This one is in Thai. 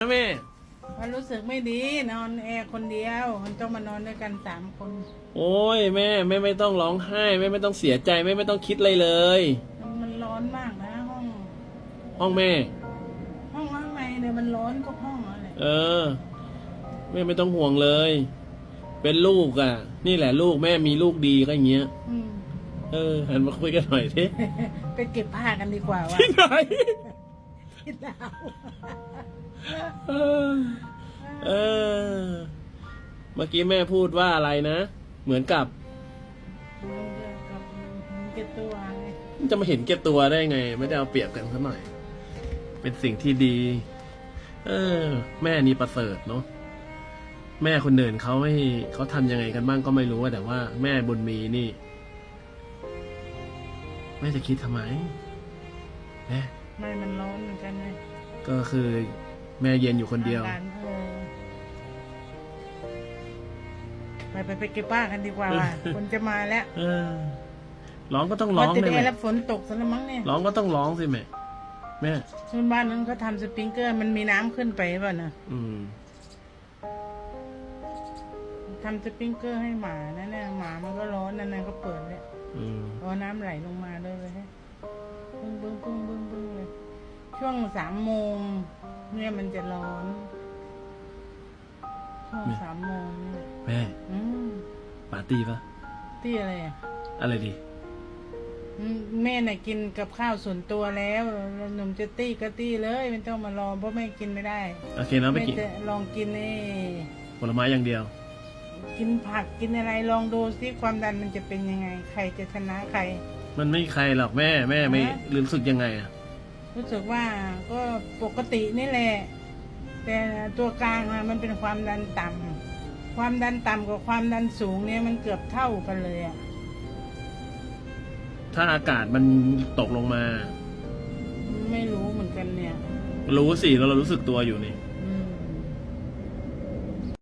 นะแม่มันรู้สึกไม่ดีนอนแอร์คนเดียว มันต้องมานอนด้วยกันสามคน โอ้ยแม่แม่ไม่ต้องร้องไห้แม่ไม่ต้องเสียใจแม่ไม่ต้องคิดอะไรเลย มันมันร้อนมากนะห้อง ห้องแม่ ห้องข้างในเนี่ยมันร้อนก็ห้องอะไรเออ แม่ไม่ต้องห่วงเลย เป็นลูกอะ นี่แหละลูกแม่มีลูกดีก็อย่างเงี้ยอืมเออหันมาคุยกันหน่อยสิไปเก็บผ้ากันดีกว่าว่าที่ไหน ที่ดาวเออเออ เมื่อกี้แม่พูดว่าอะไรนะ เหมือนกับกับเก็บตัวไงจะมาเห็นแก่ตัวได้ไง ไม่ได้เอาเปรียบกันสักหน่อย เป็นสิ่งที่ดี เออ แม่นี่ประเสริฐเนาะแม่คนเดินเขาไม่เขาทำยังไงกันบ้างก็ไม่รู้อะแต่ว่าแม่บุญมีนี่ แม่จะคิดทำไมแม่ ก็คือแม่เย็นอยู่คนเดียวอาการเออไปไปไปเก็บผ้ากันดีกว่าว่ะ คนจะมาแล้วเออร้องก็ต้องพร้อองติดเลยแอแม่ร์แล้วฝนตกซะแล้วมั้งเนี่ยร้องก็ต้องร้องสิแม่แม่ส่วนบ้านนั้นเขาทำสปริงเกอร์ มันมีน้ำขึ้นไปป่ะนะอืม ทำสปริงเกอร์ให้หมานั่นน่ะหมามันก็ร้อนนั่นน่ะก็เปิดเลยอืมรอน้ำไหลลงมาเลยเลยบึ้งบึ้งบึ้งบึ้งบึ้งเลย ช่วงสามโมงเนี่ยมันจะร้อน ช่วงสามโมงเนี่ยแม่อืมปาร์ตี้ปะที่อะไรอะอะไรดีอืมแม่น่ะกินกับข้าวส่วนตัวแล้วหนุ่มจะตี้ก็ตี้เลยไม่ต้องมารอเพราะแม่กินไม่ได้โอเคนะไปแม่กินจะลองกินนี่ผลไม้อย่างเดียว กินผักกินอะไรลองดูซิความดันมันจะเป็นยังไง ใครจะชนะใคร มันไม่มีใครหรอกแม่แม่ไม่ฮะรู้สึกยังไงอะ รู้สึกว่าก็ปกตินี่แหละ แต่ตัวกลางอะมันเป็นความดันต่ำความดันต่ำกับความดันสูงเนี่ยมันเกือบเท่ากันเลยอะถ้าอากาศมันตกลงมา ไม่รู้เหมือนกันเนี่ย รู้สิเราเรารู้สึกตัวอยู่นี่อ